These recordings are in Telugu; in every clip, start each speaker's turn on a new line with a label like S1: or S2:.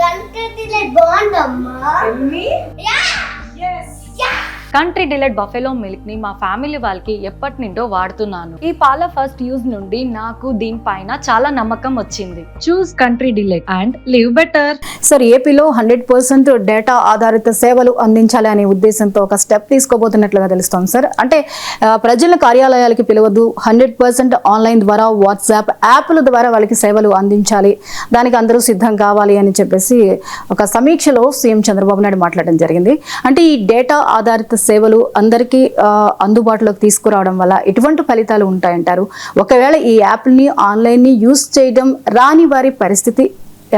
S1: గంటది బాగుందమ్మా
S2: కంట్రీ డిలైట్ బఫెలో మిల్క్ని మా ఫ్యామిలీ వాళ్ళకి ఎప్పటి నుండో వాడుతున్నాను. ఈ పాల ఫస్ట్ యూజ్ నుండి నాకు దీనిపైన చాలా నమ్మకం వచ్చింది. Choose country delight and live better
S3: sir ఏపీలో హండ్రెడ్ పర్సెంట్ డేటా ఆధారిత సేవలు అందించాలి అనే ఉద్దేశంతో ఒక స్టెప్ తీసుకోబోతున్నట్లుగా తెలుస్తోంది సార్. అంటే ప్రజల కార్యాలయాలకి పిలవద్దు హండ్రెడ్ పర్సెంట్ ఆన్లైన్ ద్వారా వాట్సాప్ యాప్ల ద్వారా వాళ్ళకి సేవలు అందించాలి దానికి అందరూ సిద్ధం కావాలి అని చెప్పేసి ఒక సమీక్షలో సీఎం చంద్రబాబు నాయుడు మాట్లాడడం జరిగింది. అంటే ఈ డేటా ఆధారిత సేవలు అందరికీ అందుబాటులోకి తీసుకురావడం వల్ల ఎటువంటి ఫలితాలు ఉంటాయంటారు? ఒకవేళ ఈ యాప్ని ఆన్లైన్ని యూస్ చేయడం రాని వారి పరిస్థితి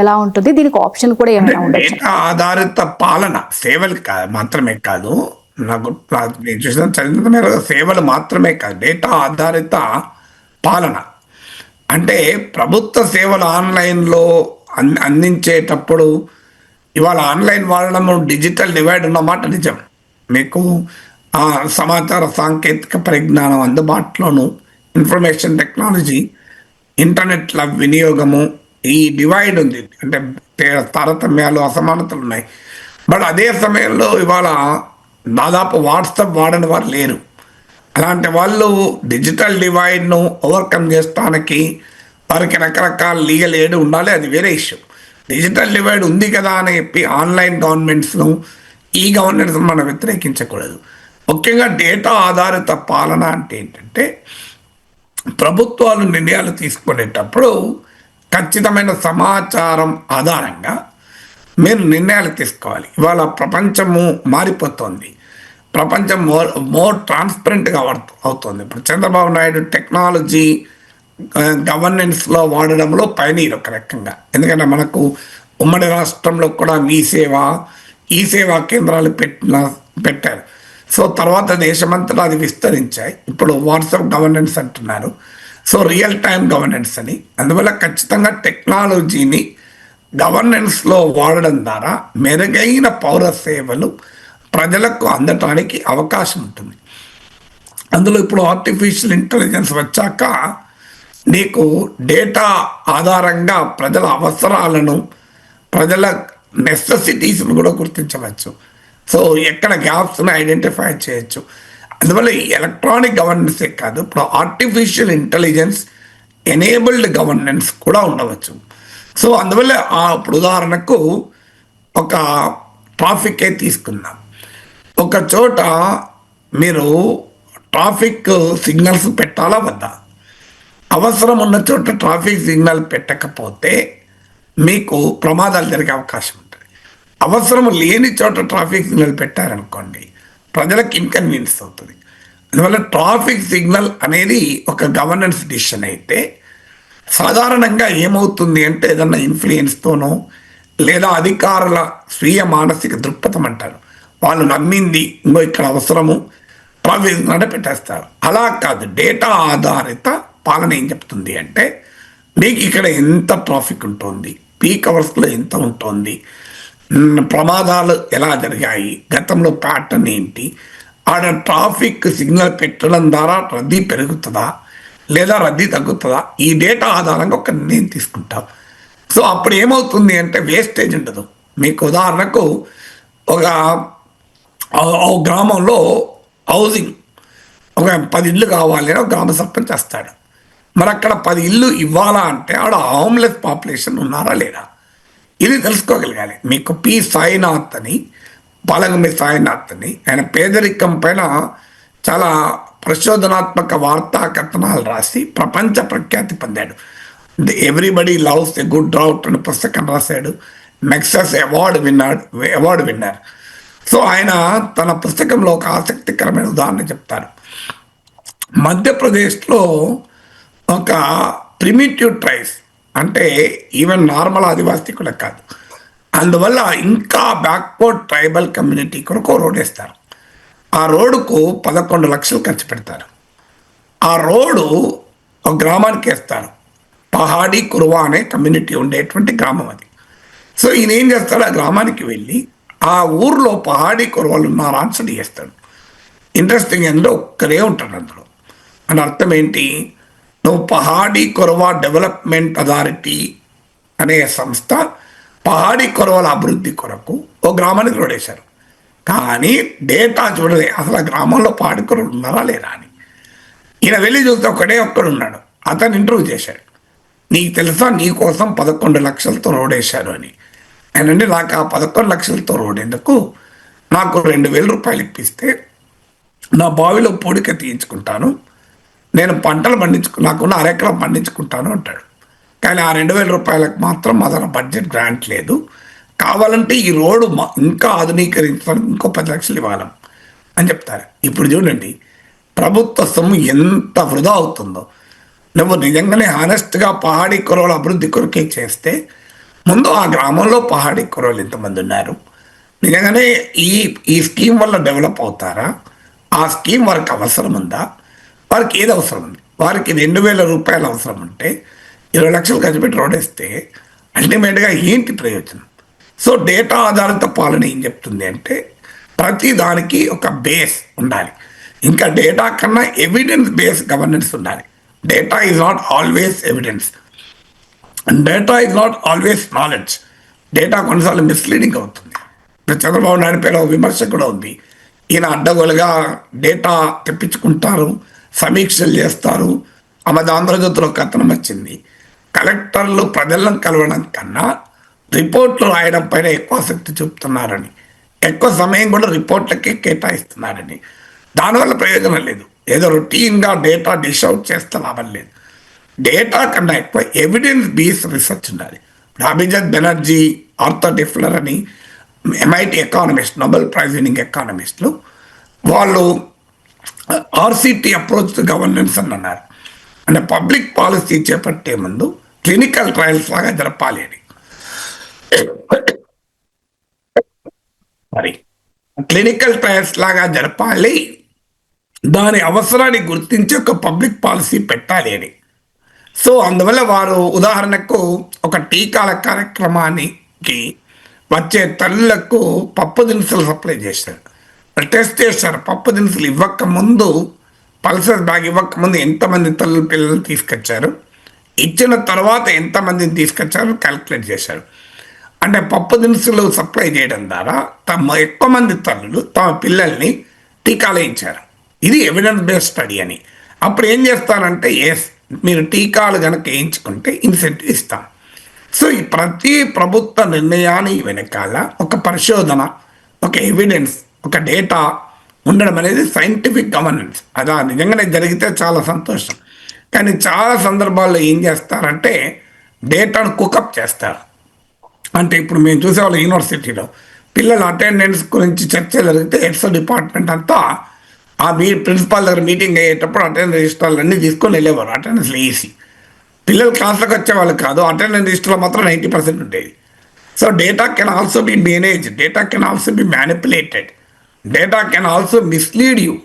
S3: ఎలా ఉంటుంది? దీనికి ఆప్షన్ కూడా ఏమైనా
S4: డేటా ఆధారిత పాలన సేవలు మాత్రమే కాదు నాకు నేను చూసిన మేరకు సేవలు మాత్రమే కాదు డేటా ఆధారిత పాలన. అంటే ప్రభుత్వ సేవలు ఆన్లైన్లో అందించేటప్పుడు ఇవాళ ఆన్లైన్ వాడడం డిజిటల్ డివైడ్ ఉన్నమాట నిజం. మీకు ఆ సమాచార సాంకేతిక పరిజ్ఞానం అందుబాటులోను ఇన్ఫర్మేషన్ టెక్నాలజీ ఇంటర్నెట్ల వినియోగము ఈ డివైడ్ ఉంది. అంటే తారతమ్యాలు అసమానతలు ఉన్నాయి బట్ అదే సమయంలో ఇవాళ దాదాపు వాట్సాప్ వాడని వారు లేరు. అలాంటి వాళ్ళు డిజిటల్ డివైడ్ను ఓవర్కమ్ చేస్తానికి వారికి రకరకాల లీగల్ ఎయిడ్ ఉండాలి. అది వేరే ఇష్యూ డిజిటల్ డివైడ్ ఉంది కదా అని చెప్పి ఆన్లైన్ గవర్నమెంట్స్ను ఈ గవర్నెన్స్ మనం వ్యతిరేకించకూడదు. ముఖ్యంగా డేటా ఆధారిత పాలన అంటే ఏంటంటే ప్రభుత్వాలు నిర్ణయాలు తీసుకునేటప్పుడు ఖచ్చితమైన సమాచారం ఆధారంగా మీరు నిర్ణయాలు తీసుకోవాలి. ఇవాళ ప్రపంచము మారిపోతుంది. ప్రపంచం మోర్ మోర్ ట్రాన్స్పరెంట్గా అవుతుంది. ఇప్పుడు చంద్రబాబు నాయుడు టెక్నాలజీ గవర్నెన్స్లో వాడడంలో పైనీరు ఒక రకంగా. ఎందుకంటే మనకు ఉమ్మడి రాష్ట్రంలో కూడా మీ సేవ ఈ సేవా కేంద్రాలు పెట్టిన పెట్టారు. సో తర్వాత దేశమంతటా అది విస్తరించాయి. ఇప్పుడు వాట్సాప్ గవర్నెన్స్ అంటున్నారు. సో రియల్ టైం గవర్నెన్స్ అని. అందువల్ల ఖచ్చితంగా టెక్నాలజీని గవర్నెన్స్లో వాడడం ద్వారా మెరుగైన పౌర సేవలు ప్రజలకు అందటానికి అవకాశం ఉంటుంది. అందులో ఇప్పుడు ఆర్టిఫిషియల్ ఇంటెలిజెన్స్ వచ్చాక నీకు డేటా ఆధారంగా ప్రజల అవసరాలను ప్రజల నెసెసిటీస్ని కూడా గుర్తించవచ్చు. సో ఎక్కడ గ్యాప్స్ని ఐడెంటిఫై చేయొచ్చు. అందువల్ల ఎలక్ట్రానిక్ గవర్నెన్సే కాదు ఇప్పుడు ఆర్టిఫిషియల్ ఇంటెలిజెన్స్ ఎనేబుల్డ్ గవర్నెన్స్ కూడా ఉండవచ్చు. సో అందువల్ల ఆ ఇప్పుడు ఉదాహరణకు ఒక ట్రాఫికే తీసుకుందాం. ఒక చోట మీరు ట్రాఫిక్ సిగ్నల్స్ పెట్టాలా వద్దా? అవసరం ఉన్న చోట ట్రాఫిక్ సిగ్నల్ పెట్టకపోతే మీకు ప్రమాదాలు జరిగే అవకాశం అవసరం లేని చోట ట్రాఫిక్ సిగ్నల్ పెట్టారనుకోండి ప్రజలకు ఇన్కన్వీనియన్స్ అవుతుంది. అందువల్ల ట్రాఫిక్ సిగ్నల్ అనేది ఒక గవర్నెన్స్ డిసిషన్ అయితే సాధారణంగా ఏమవుతుంది అంటే ఏదన్నా ఇన్ఫ్లుయెన్స్తోనో లేదా అధికారుల స్వీయ మానసిక దృక్పథం అంటారు. వాళ్ళు నమ్మింది ఇంకో ఇక్కడ అవసరము ట్రాఫిక్ సిగ్నల్ పెట్టేస్తారు అలా కాదు డేటా ఆధారిత పాలన ఏం చెప్తుంది అంటే మీకు ఇక్కడ ఎంత ట్రాఫిక్ ఉంటుంది పీక్ అవర్స్లో ఎంత ఉంటుంది ప్రమాదాలు ఎలా జరిగాయి? గతంలో ప్యాటర్న్ ఏంటి? ఆడ ట్రాఫిక్ సిగ్నల్ పెట్టడం ద్వారా రద్దీ పెరుగుతుందా? లేదా రద్దీ తగ్గుతుందా? ఈ డేటా ఆధారంగా ఒక నిర్ణయం తీసుకుంటాం. సో అప్పుడు ఏమవుతుంది అంటే వేస్టేజ్ ఉండదు. మీకు ఉదాహరణకు ఒక గ్రామంలో హౌసింగ్. ఒక పది ఇల్లు కావాలి అని ఒక గ్రామ సర్పంచ్ వస్తాడు. మరి అక్కడ పది ఇల్లు ఇవ్వాలా అంటే ఆడ హోమ్లెస్ పాపులేషన్ ఉన్నారా లేదా? ఇది తెలుసుకోగలగాలి. మీకు పి సాయినాథ్ అని పాలగమి సాయినాథ్ అని ఆయన పేదరికం పైన చాలా ప్రచోదనాత్మక వార్తా కథనాలు రాసి ప్రపంచ ప్రఖ్యాతి పొందాడు. Everybody loves a good drought అని పుస్తకం రాశాడు. నెక్సస్ అవార్డు విన్నాడు అవార్డు విన్నారు సో ఆయన తన పుస్తకంలో ఒక ఆసక్తికరమైన ఉదాహరణ చెప్తారు. మధ్యప్రదేశ్లో ఒక ప్రిమిటివ్ ట్రైబ్స్ అంటే ఈవెన్ నార్మల్ ఆదివాసి కూడా కాదు. అందువల్ల ఇంకా బ్యాక్వర్డ్ ట్రైబల్ కమ్యూనిటీ కొరకు రోడ్ వేస్తారు. ఆ రోడ్డుకు పదకొండు లక్షలు ఖర్చు పెడతారు. ఆ రోడ్డు ఒక గ్రామానికి వేస్తారు. పహాడి కురువా అనే కమ్యూనిటీ ఉండేటువంటి గ్రామం అది. సో ఈయన ఏం చేస్తాడు? ఆ గ్రామానికి వెళ్ళి ఆ ఊర్లో పహాడి కురువాలు ఉన్నారా అని స్టడీ చేస్తాడు ఇంట్రెస్టింగ్ ఏంటంటే ఒక్కరే ఉంటాడు అందులో. అని అర్థం ఏంటి? నువ్వు పహాడీ కొరవ డెవలప్మెంట్ అథారిటీ అనే సంస్థ పహాడీ కొరవల అభివృద్ధి కొరకు ఓ గ్రామానికి రోడేశారు కానీ డేటా చూడలే. అసలు ఆ గ్రామంలో పహాడి ఉన్నారా లేరా అని. ఈయన వెళ్ళి చూస్తే ఒకడే ఒక్కడు ఉన్నాడు. అతను ఇంటర్వ్యూ చేశాడు. నీకు తెలుసా నీ కోసం పదకొండు లక్షలతో రోడ్ వేశారు అని అంటే నాకు ఆ పదకొండు లక్షలతో రోడ్ ఎందుకు నాకు రెండు వేల రూపాయలు ఇప్పిస్తే నా బావిలో పూడిక తీయించుకుంటాను. నేను పంటలు పండించుకు నాకున్న అరెకరం పండించుకుంటాను అంటాడు. కానీ ఆ రెండు వేల రూపాయలకు మాత్రం అదన బడ్జెట్ గ్రాంట్ లేదు. కావాలంటే ఈ రోడ్డు ఇంకా ఆధునీకరించడానికి ఇంకో పది లక్షలు ఇవ్వాలి అని చెప్తారు. ఇప్పుడు చూడండి ప్రభుత్వ సొమ్ము ఎంత వృధా అవుతుందో. నువ్వు నిజంగానే హానెస్ట్గా పహాడీ కురవల అభివృద్ధి కొరకే చేస్తే ముందు ఆ గ్రామంలో పహాడీ కురవలు ఎంతమంది ఉన్నారు? నిజంగానే ఈ ఈ స్కీమ్ వల్ల డెవలప్ అవుతారా? ఆ స్కీమ్ వారికి అవసరం ఉందా? వారికి ఏది అవసరం ఉంది వారికి రెండు వేల రూపాయలు అవసరం అంటే ఇరవై లక్షలు ఖర్చు పెట్టి రోడ్ వేస్తే అల్టిమేట్గా ఏంటి ప్రయోజనం? సో డేటా ఆధారిత పాలన ఏం చెప్తుంది అంటే ప్రతి దానికి ఒక బేస్ ఉండాలి. ఇంకా డేటా కన్నా ఎవిడెన్స్ బేస్ గవర్నెన్స్ ఉండాలి. Data is not always evidence. Data is not always knowledge. Data కొన్నిసార్లు మిస్లీడింగ్ అవుతుంది. ఇప్పుడు చంద్రబాబు నాయుడు పేరు విమర్శ కూడా ఉంది. ఈయన అడ్డగోలుగా డేటా తెప్పించుకుంటారు. సమీక్షలు చేస్తారు. ఆమెది ఆంధ్రజ్యోతిలో కథనం వచ్చింది. కలెక్టర్లు ప్రజలను కలవడం కన్నా రిపోర్ట్లు రాయడం పైన ఎక్కువ ఆసక్తి చూపుతున్నారని ఎక్కువ సమయం కూడా రిపోర్ట్లకే కేటాయిస్తున్నారని. దానివల్ల ప్రయోజనం లేదు. ఏదో రొటీన్గా డేటా డిష్ అవుట్ చేస్తే లాభం లేదు. డేటా కన్నా ఎక్కువ ఎవిడెన్స్ బేస్ రీసెర్చ్ ఉండాలి. ఇప్పుడు అభిజిత్ బెనర్జీ ఆర్థర్ డిఫ్లర్ అని MIT economist Nobel prize winning ఎకానమిస్ట్లు వాళ్ళు ఆర్సిటీ అప్రోచ్ టు గవర్నెన్స్ అని అన్నారు అంటే పబ్లిక్ పాలసీ చేపట్టే ముందు క్లినికల్ ట్రయల్స్ లాగా జరపాలి. అని మరి క్లినికల్ ట్రయల్స్ లాగా జరపాలి. దాని అవసరాన్ని గుర్తించి ఒక పబ్లిక్ పాలసీ పెట్టాలి. అని సో అందువల్ల వారు ఉదాహరణకు ఒక టీకాల కార్యక్రమానికి వచ్చే తల్లులకు పప్పు దినుసులు సప్లై చేశారు. టెస్ట్ చేశారు. పప్పు దినుసులు ఇవ్వక ముందు పల్సర్ బ్యాగ్ ఇవ్వకముందు ఎంతమంది తల్లి పిల్లలు తీసుకొచ్చారు? ఇచ్చిన తర్వాత ఎంతమందిని తీసుకొచ్చారు? క్యాలిక్యులేట్ చేశారు. అంటే పప్పు దినుసులు సప్లై చేయడం ద్వారా తమ ఎక్కువ మంది తల్లులు తమ పిల్లల్ని టీకాలు వేయించారు ఇది ఎవిడెన్స్ బేస్డ్ స్టడీ అని. అప్పుడు ఏం చేస్తారంటే ఎస్ మీరు టీకాలు కనుక వేయించుకుంటే ఇన్సెంటివ్ ఇస్తాం. సో ఈ ప్రతి ప్రభుత్వ నిర్ణయాన్ని వెనకాల ఒక పరిశోధన ఒక ఎవిడెన్స్ ఒక డేటా ఉండడం అనేది సైంటిఫిక్ గవర్నెన్స్. అదా నిజంగానే జరిగితే చాలా సంతోషం. కానీ చాలా సందర్భాల్లో ఏం చేస్తారంటే డేటాను కుకప్ చేస్తారు. అంటే ఇప్పుడు మేము చూసేవాళ్ళం యూనివర్సిటీలో. పిల్లల అటెండెన్స్ గురించి చర్చ జరిగితే హెడ్స్ డిపార్ట్మెంట్ అంతా ఆ మీ ప్రిన్సిపాల్ దగ్గర మీటింగ్ అయ్యేటప్పుడు అటెండెన్స్ రిజిస్టర్లు అన్నీ తీసుకొని వెళ్ళేవారు. అటెండెన్స్ వేసి పిల్లలు క్లాస్లోకి వచ్చేవాళ్ళు కాదు. అటెండెన్స్ రిజిస్టర్లో మాత్రం నైంటీ పర్సెంట్ ఉండేది. So data can also be manage data can also be manipulated. Data can also mislead you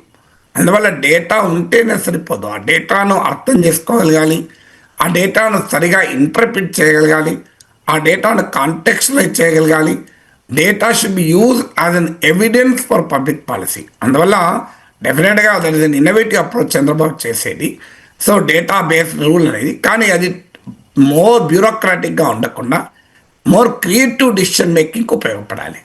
S4: అందువల్ల డేటా ఉంటేనే సరిపోదు. ఆ డేటాను అర్థం చేసుకోగలగాలి. ఆ డేటాను సరిగా ఇంటర్ప్రిట్ చేయగలగాలి. ఆ డేటాను కాంటెక్స్లైజ్ చేయగలగాలి. Data should be use as an evidence for public policy అందువల్ల డెఫినెట్గా that is an innovative approach Chandrababu చేసేది. సో డేటా బేస్ రూల్ అనేది. కానీ అది మోర్ బ్యూరోక్రాటిక్గా ఉండకుండా మోర్ క్రియేటివ్ డిసిషన్ మేకింగ్ ఉపయోగపడాలి.